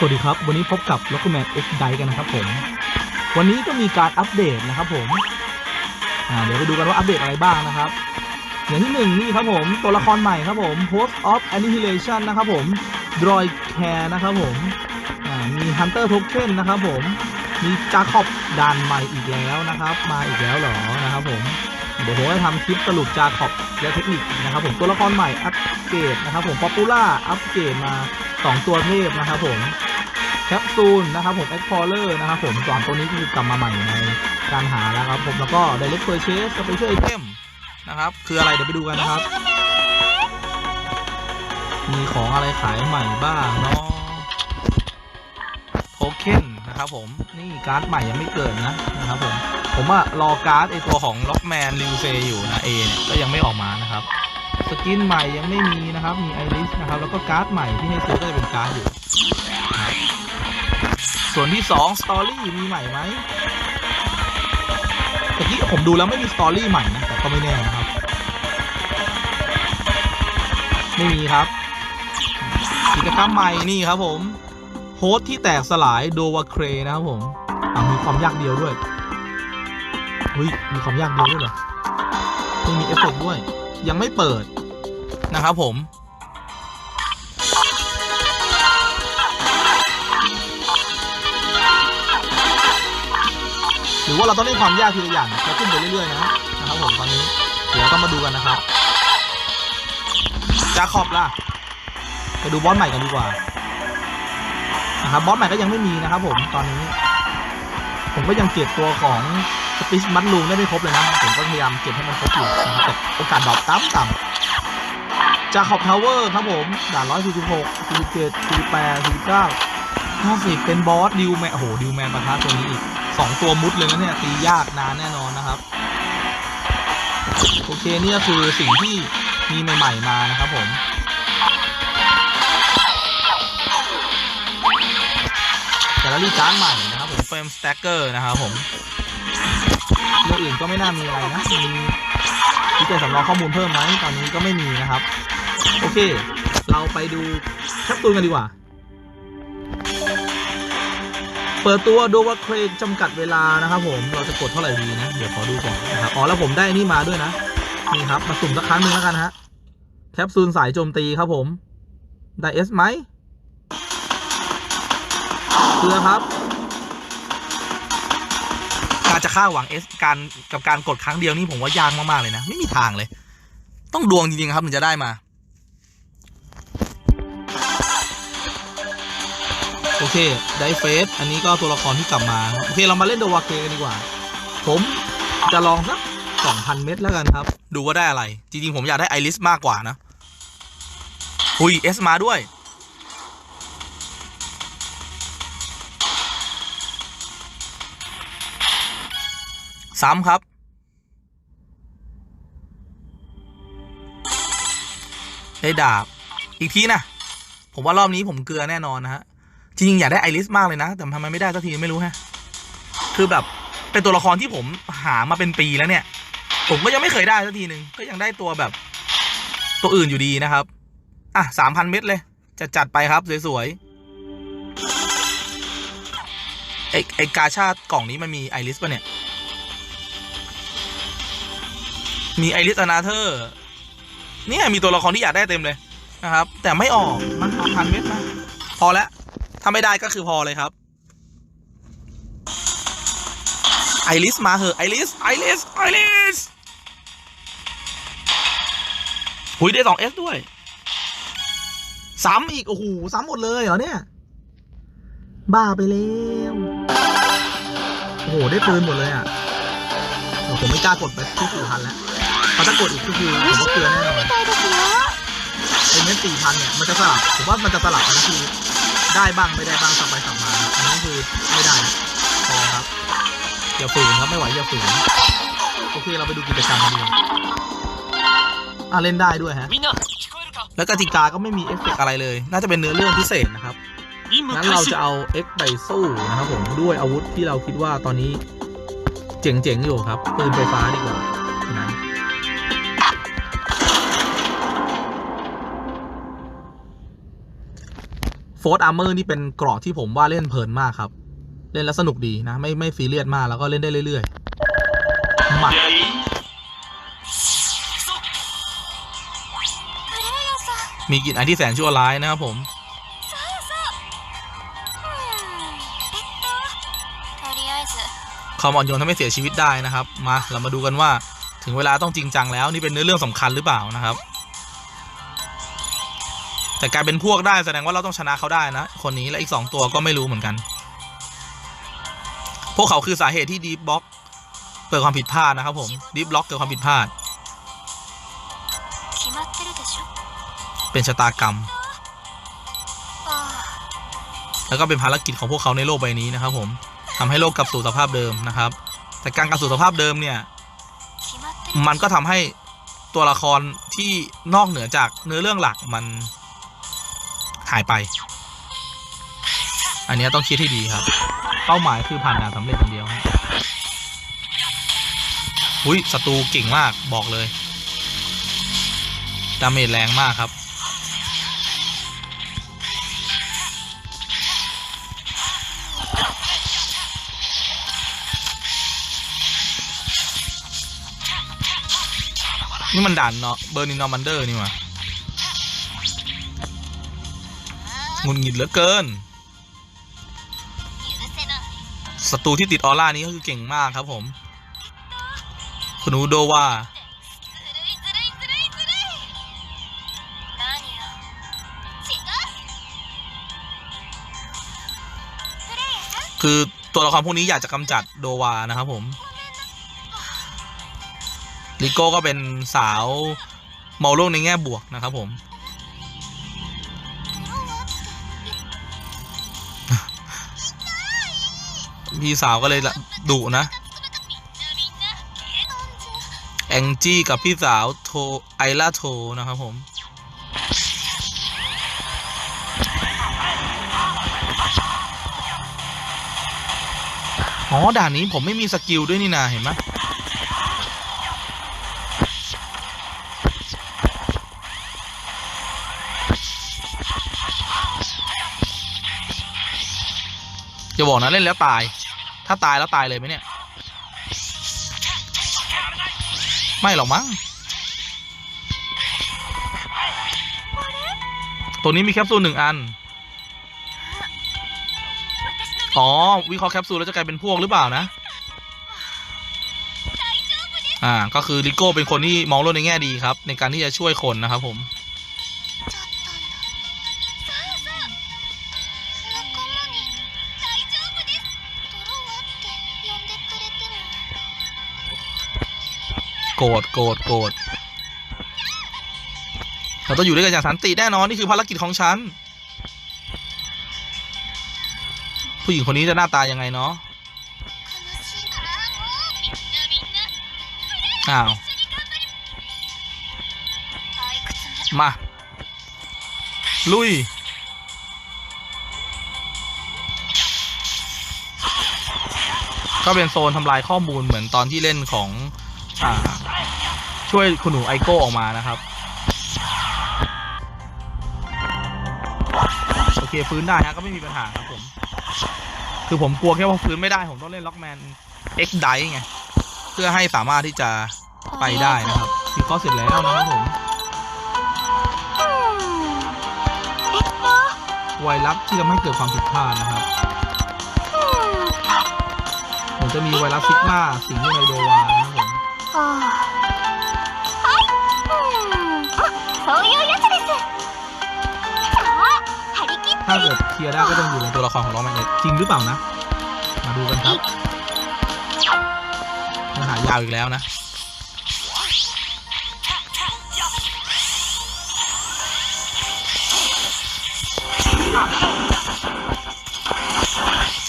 สวัสดีครับ วันนี้พบกับ l o c k m a n X d i กันนะครับผม วันนี้ก็มีการอัปเดตนะครับผมเดี๋ยวไปดูกันว่าอัปเดตอะไรบ้างนะครับ อย่างที่หนึ่งนี่ครับผม ตัวละครใหม่ครับผม Post of Annihilation นะครับผม Droid Care นะครับผมมี Hunter Token นะครับผม มีจาคอบดานใหม่อีกแล้วนะครับ มาอีกแล้วหรอนะครับผม เดี๋ยวผมจะทำคลิปสรุปจาขอบและเทคนิคนะครับผม ตัวละครใหม่อัปเกรดนะครับผมป๊อปปูล่าอัปเกรดมา 2 ตัวเทพนะครับผม แคปซูลนะครับผม Explorer นะครับผมสองตัวนี้คือกลับมาใหม่ในการหาแล้วครับผมแล้วก็ Direct Purchase Special Item นะครับ คืออะไรเดี๋ยวไปดูกันนะครับ มีของอะไรขายใหม่บ้างเนาะโทเค็นนะครับผมนี่การ์ดใหม่ยังไม่เกิดนะนะครับผมผมว่ารอการ์ดไอตัวของล็อกแมนริวเซอยู่นะเอเนี่ยก็ยังไม่ออกมานะครับสกินใหม่ยังไม่มีนะครับ มีไอริสนะครับ แล้วก็การ์ดใหม่ที่ให้ซื้อก็จะเป็นการ์ดอยู่ ส่วนที่2สตอรี่มีใหม่ไหมแตะกี้ผมดูแล้วไม่มีสตอรี่ใหม่นะแต่ก็ไม่แน่นะครับ ไม่มีครับ กิจกรรมใหม่นี่ครับผมโฮสที่แตกสลายโดวาเครนะครับผมมีความยากเดียวด้วยเฮ้ยมีความยากเดียวด้วยเหรอไม่มีเอฟเฟกด้วย ยังไม่เปิดนะครับผม หรือว่าเราต้องเล่นความยากทีละอย่างแล้วขึ้นไปเรื่อยๆนะนะครับผมตอนนี้ เดี๋ยวต้องมาดูกันนะครับจาคอบล่ะไปดูบอสใหม่กันดีกว่านะครับบอสใหม่ก็ยังไม่มีนะครับผมตอนนี้ ผมก็ยังเก็บตัวของสปิชมัดลูงได้ไม่ครบเลยนะ ผมก็พยายามเก็บให้มันครบอยู่นะครับแต่โอกาสดรอปต่ำต่ำจาขอบทาวเวอร์ครับผมด่านร้อยสี่สิบหกสี่สิบเจ็ดสี่สิบแปดสี่สิบเก้าห้าสิบเป็นบอสดิวแมนโอ้โหดิวแมนประทะตัวนี้อีก สองตัวมุดเลยนะเนี่ยตียากนานแน่นอนนะครับ โอเคนี่ก็คือสิ่งที่มีใหม่ๆมานะครับผมแกลเลอรี่การ์ดใหม่นะครับผมเฟรมสแต็กเกอร์นะครับผมเรื่องอื่นก็ไม่น่ามีอะไรนะมีที่จะสำรองข้อมูลเพิ่มไหมตอนนี้ก็ไม่มีนะครับ โอเค เราไปดูแคปซูลกันดีกว่า เปิดตัวโดวาเครนจำกัดเวลานะครับผมเราจะกดเท่าไหร่ดีนะเดี๋ยวขอดูก่อนนะครับอ๋อแล้วผมได้นี่มาด้วยนะนี่ครับมาสุ่มสักครั้งหนึ่งแล้วกันฮะแคปซูลสายโจมตีครับผมได้เอสไหมเพื่อครับ การจะคาดหวังเอสการกับการกดครั้งเดียวนี่ผมว่ายากมากๆเลยนะ ไม่มีทางเลย ต้องดวงจริงๆครับถึงจะได้มา เคไดเฟสอันนี้ก็ตัวละครที่กลับมา โอเคเรามาเล่นโดวาเคกันดีกว่า ผมจะลองสักสองพันเม็ดแล้วกันครับ ดูว่าได้อะไร จริงๆ ผมอยากได้ไอริสมากกว่านะ หุยเอสมาด้วย ซ้ำครับได้ดาบ อีกทีนะ ผมว่ารอบนี้ผมเกลือแน่นอนนะฮะ จริงอยากได้ไอริสมากเลยนะ แต่ทำไมไม่ได้สักทีไม่รู้ฮะ คือแบบเป็นตัวละครที่ผมหามาเป็นปีแล้วเนี่ย ผมก็ยังไม่เคยได้สักทีหนึ่งก็ยังได้ตัวแบบตัวอื่นอยู่ดีนะครับ อะสามพันเม็ดเลย จะจัดไปครับสวยๆไอไอกาชาดกล่องนี้มันมีไอริสป่ะเนี่ย มีไอริสอนาเธอร์เนี่ยมีตัวละครที่อยากได้เต็มเลยนะครับ แต่ไม่ออกมันพันเม็ดนะพอแล้วาไม่ได้ก็คือพอเลยครับ ไอริสมาเหอะไอริสไอริสไอริสหุยได้สองเอสด้วย ซ้ำอีก โอ้โห ซ้ำหมดเลยเหรอเนี่ย บ้าไปแล้วโอ้โห ได้ปืนหมดเลยอะโอ้ผมไม่กล้ากดไปที่สี่พันแล้วเพราะถ้ากดอีกก็คือผมก็เกลือแน่นอนไอ้เม็ดสี่พันเนี่ย มันจะสลับ ผมว่ามันจะสลับนะคือ ได้บ้างไม่ได้บ้างสับไปสับมาอันนี้คือไม่ได้พอครับอย่าฝืนครับไม่ไหวอย่าฝืนโอเคเราไปดูกิจกรรมกันดีกว่าเล่นได้ด้วยฮะแล้วกติกาก็ไม่มีเอฟเฟกอะไรเลย น่าจะเป็นเนื้อเรื่องพิเศษนะครับนั้นเราจะเอาเอ็กไปสู้นะครับผมด้วยอาวุธที่เราคิดว่าตอนนี้เจ๋งๆอยู่ครับปืนไฟฟ้าดีกว่า โฟร์อาร์เมอร์นี่เป็นกรอบที่ผมว่าเล่นเพลินมากครับ เล่นแล้วสนุกดีนะ ไม่ไม่ซีเรียสมากแล้วก็เล่นได้เรื่อยๆมัดมีกลิ่นไอที่แสนชั่วร้ายนะครับผมคอมอ่อนโยนทำให้เสียชีวิตได้นะครับ มาเรามาดูกันว่าถึงเวลาต้องจริงจังแล้วนี่เป็นเนื้อเรื่องสำคัญหรือเปล่านะครับ แต่กลายเป็นพวกได้แสดงว่าเราต้องชนะเขาได้นะ คนนี้และอีกสองตัวก็ไม่รู้เหมือนกัน พวกเขาคือสาเหตุที่ดีบล็อกเกิดความผิดพลาดนะครับผมดีบล็อกเกิดความผิดพลาด เป็นชะตากรรม แล้วก็เป็นภารกิจของพวกเขาในโลกใบนี้นะครับผมทำให้โลกกลับสู่สภาพเดิมนะครับ แต่การกลับสู่สภาพเดิมเนี่ย มันก็ทำให้ตัวละครที่นอกเหนือจากเนื้อเรื่องหลักมัน หายไป อันนี้ต้องคิดให้ดีครับ เป้าหมายคือผ่านด่านสำเร็จอย่างเดียวฮะอุ้ยศัตรูเก่งมากบอกเลยดาเมจแรงมากครับ นี่มันด่านเนาะเบอร์นินอมันเดอร์นี่หว่า งุนหงิดเหลือเกินศัตรูที่ติดออร่านี้ก็คือเก่งมากครับผม คุณูโดว่าคือตัวละครพวกนี้อยากจะกำจัดโดวานะครับผม ลิโก้ก็เป็นสาวมองโลกในแง่บวกนะครับผม พี่สาวก็เลยดุนะ แองจี้กับพี่สาวโทไอล่าโทนะครับผม อ๋อ ด่านนี้ผมไม่มีสกิลด้วยนี่นาเห็นไหมจะบอกนะเล่นแล้วตาย ถ้าตายแล้วตายเลยไหมเนี่ย ไม่หรอกมั้ง ตัวนี้มีแคปซูลหนึ่งอัน อ๋อ วิเคราะห์แคปซูลแล้วจะกลายเป็นพวกหรือเปล่านะ อ่า ก็คือลิโก้เป็นคนที่มองโลกในแง่ดีครับ ในการที่จะช่วยคนนะครับผม โกรธโกรธโกรธเราต้องอยู่ด้วยกันอย่างสันติแน่นอนนี่คือภารกิจของฉัน ผู้หญิงคนนี้จะหน้าตายังไงเนาะอ้าวมา ลุย ก็เป็นโซนทำลายข้อมูลเหมือนตอนที่เล่นของ ช่วยคุณหนูไอโก้ออกมานะครับโอเคฟื้นได้ฮะก็ไม่มีปัญหาครับผม คือผมกลัวแค่ว่าฟื้นไม่ได้ผมต้องเล่นล็อกแมน X ได้ไงเพื่อให้สามารถที่จะไปได้นะครับคือก็เสร็จแล้วนะครับผมไวรัสที่ทำให้เกิดความผิดพลาดนะครับผมจะมีไวรัสซิกมาสิงอยู่ในโดวาน ถ้าเกิดเคลียร์ได้ก็ต้องอยู่ในตัวละครของล็อกแมนเอกจริงหรือเปล่านะ มาดูกันครับปัญหายาวอีกแล้วนะ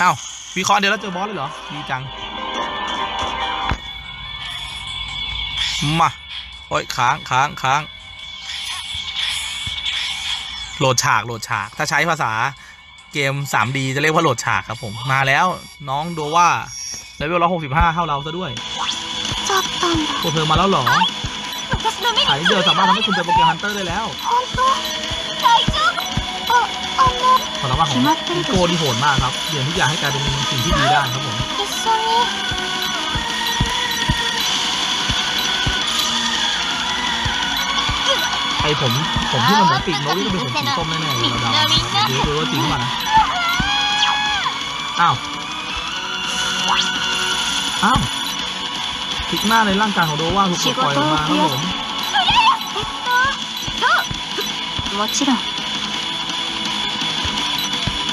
เอ้าวิเคราะห์เดี๋ยวแล้วเจอบอสเลยเหรอ ดีจัง มาโอ้ยค้างค้างค้างโหลดฉากโหลดฉาก ถ้าใช้ภาษาเกม 3D จะเรียกว่าโหลดฉากครับผม มาแล้วน้องโดว่าเลเวล165ยข้าเท่าเราซะด้วยจับตังค์ธอมาแล้วหรอขายเดียวสามารถทำให้คุณเจอโปเกมอนฮันเตอร์ได้แล้วขอรับว่าของโกดีโหดมากครับเปลี่ยนทุกอย่างให้กลายเป็นสิ่งที่ดีได้ครับผม ไอผมผมที่มันเหมือนปีกนกนี่ต้อเป็นสีส้มแน่ๆเราเดาดูว่าจริงหรือเปล่านะอ้าวอ้าวพลิกหน้าในร่างกายของโดว่าถูกปล่อยออกมาครับผม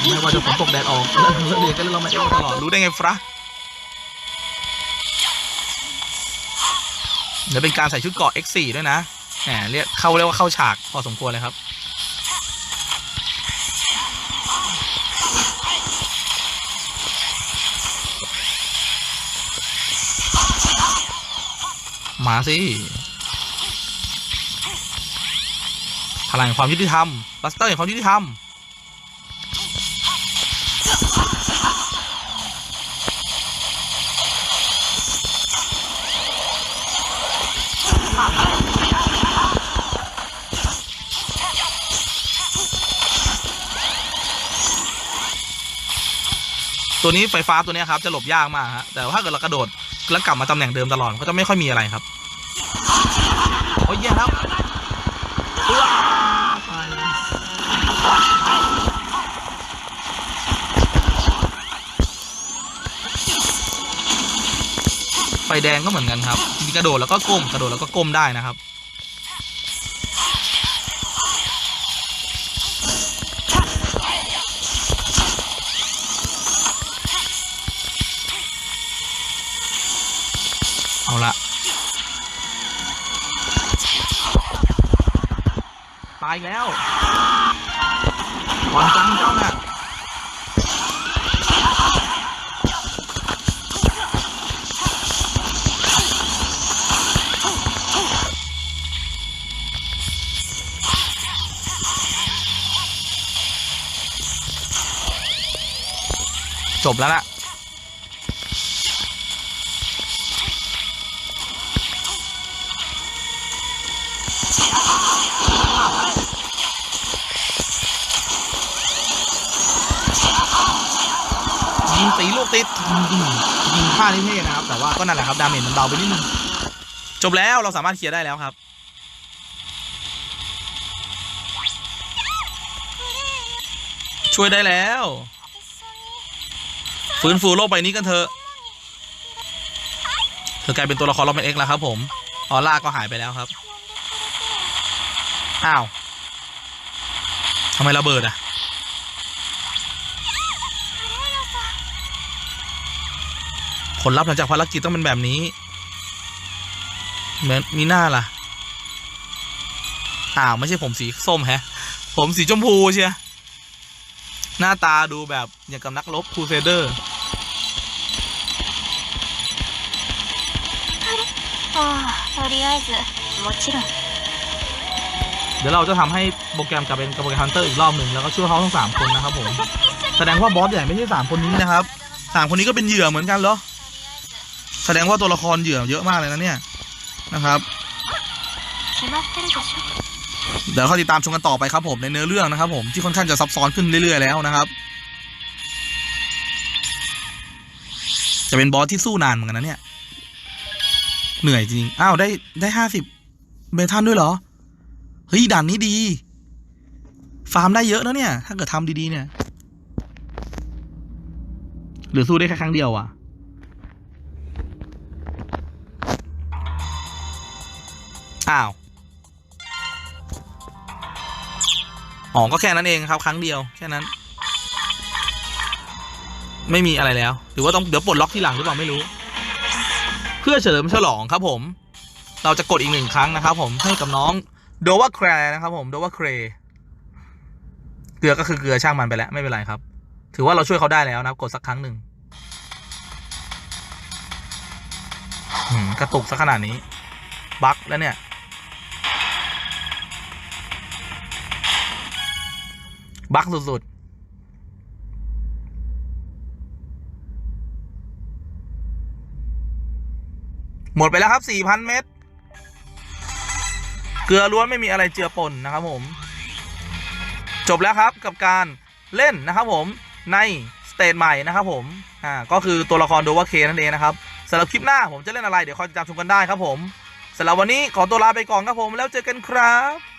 ไม่ว่าจะฝนตกแดดออกเรื่องเรียนก็เล่นเราไม่ตลอดรู้ได้ไงฟรัเดี๋ยวเป็นการใส่ชุดเกาะ X4 ด้วยนะ แหมเรียกเข้าเรียกว่าเข้าฉากพอสมควรเลยครับ มาสิ พลังแห่งความยุติธรรมบัสเตอร์แห่งความยุติธรรม ตัวนี้ไฟฟ้าตัวนี้ครับจะหลบยากมากฮะแต่ว่าถ้าเกิดเรากระโดดแล้วกลับมาตำแหน่งเดิมตลอดก็จะไม่ค่อยมีอะไรครับโอ้ยแย่แล้วไฟแดงก็เหมือนกันครับ มีกระโดดแล้วก็ก้ม กระโดดแล้วก็ก้มได้นะครับ ตายแล้วก่อนจังเจ้าน่ะจบแล้วล่ะ ยิงตีลูกติดยิงยิงยิงพลาดนี่เท่นะครับ แต่ว่าก็นั่นแหละครับดาเมจมันเบาไปนิดนึงจบแล้วเราสามารถเคลียร์ได้แล้วครับ ช่วยได้แล้ว ฟื้นฟูโลกใบนี้กันเถอะเธอกลายเป็นตัวละครล็อบเป็นเอ็กแล้วครับ ผมออร่าก็หายไปแล้วครับอ้าวทำไมระเบิดอะ ผลลัพธ์หลังจากภารกิจต้องเป็นแบบนี้ เหมือนมีหน้าล่ะ อ้าวไม่ใช่ผมสีส้มแฮะ ผมสีชมพูเชียหน้าตาดูแบบอย่างกับนักรบครูเซเดอร์เดี๋ยวเราจะทำให้โปรแกรมกลับเป็นโปรแกรมฮันเตอร์อีกรอบหนึ่งแล้วก็ช่วยเขาทั้งสามคนนะครับผม แสดงว่าบอสใหญ่ไม่ใช่สามคนนี้นะครับสามคนนี้ก็เป็นเหยื่อเหมือนกันเหรอ แสดงว่าตัวละครเหยื่อเยอะมากเลยนะเนี่ยนะครับเดี๋ยวเขาติดตามชมกันต่อไปครับผมในเนื้อเรื่องนะครับ ผมที่ค่อนข้างจะซับซ้อนขึ้นเรื่อยๆแล้วนะครับ จะเป็นบอสที่สู้นานเหมือนกันนะเนี่ย เหนื่อยจริงอ้าวได้ได้ห้าสิบเมทัลด้วยเหรอเฮ้ยด่านนี้ดี ฟาร์มได้เยอะนะเนี่ย ถ้าเกิดทำดีๆเนี่ย หรือสู้ได้แค่ครั้งเดียวอะ อ้าวอ๋อก็แค่นั้นเองครับ ครั้งเดียวแค่นั้น ไม่มีอะไรแล้ว หรือว่าต้องเดี๋ยวปลดล็อกที่หลังหรือเปล่าไม่รู้ เพื่อเฉลิมฉลองครับผม เราจะกดอีกหนึ่งครั้งนะครับผมให้กับน้องโดว่าแครนะครับผมโดว่าแครเกลือก็คือเกลือช่างมันไปแล้วไม่เป็นไรครับ ถือว่าเราช่วยเขาได้แล้วนะครับ กดสักครั้งหนึ่งหืมกระตุกสักขนาดนี้บั๊กแล้วเนี่ย บั๊กสุดๆ หมดไปแล้วครับ4,000เม็ด เกลือล้วนไม่มีอะไรเจือปนนะครับผม จบแล้วครับกับการเล่นนะครับผมในสเตจใหม่นะครับผม อ่า ก็คือตัวละครโดวาเคนั่นเองนะครับสำหรับคลิปหน้าผมจะเล่นอะไรเดี๋ยวคอยติดตามชมกันได้ครับผมสำหรับวันนี้ขอตัวลาไปก่อนครับผมแล้วเจอกันครับ